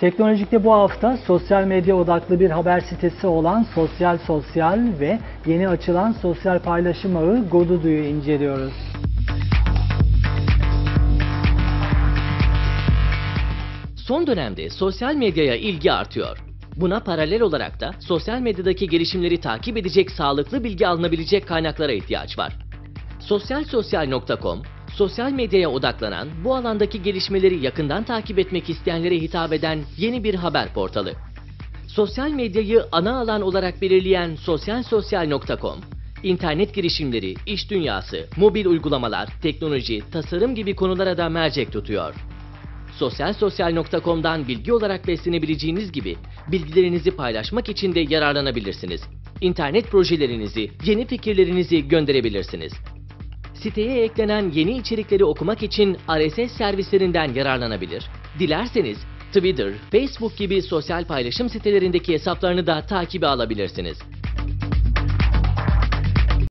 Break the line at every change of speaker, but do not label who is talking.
Teknolojik'te bu hafta sosyal medya odaklı bir haber sitesi olan Sosyal Sosyal ve yeni açılan sosyal paylaşım ağı Godudu'yu inceliyoruz.
Son dönemde sosyal medyaya ilgi artıyor. Buna paralel olarak da sosyal medyadaki gelişimleri takip edecek sağlıklı bilgi alınabilecek kaynaklara ihtiyaç var. Sosyalsosyal.com, sosyal medyaya odaklanan, bu alandaki gelişmeleri yakından takip etmek isteyenlere hitap eden yeni bir haber portalı. Sosyal medyayı ana alan olarak belirleyen sosyalsosyal.com, internet girişimleri, iş dünyası, mobil uygulamalar, teknoloji, tasarım gibi konulara da mercek tutuyor. Sosyalsosyal.com'dan bilgi olarak beslenebileceğiniz gibi bilgilerinizi paylaşmak için de yararlanabilirsiniz. İnternet projelerinizi, yeni fikirlerinizi gönderebilirsiniz. Siteye eklenen yeni içerikleri okumak için RSS servislerinden yararlanabilir. Dilerseniz Twitter, Facebook gibi sosyal paylaşım sitelerindeki hesaplarını da takibe alabilirsiniz.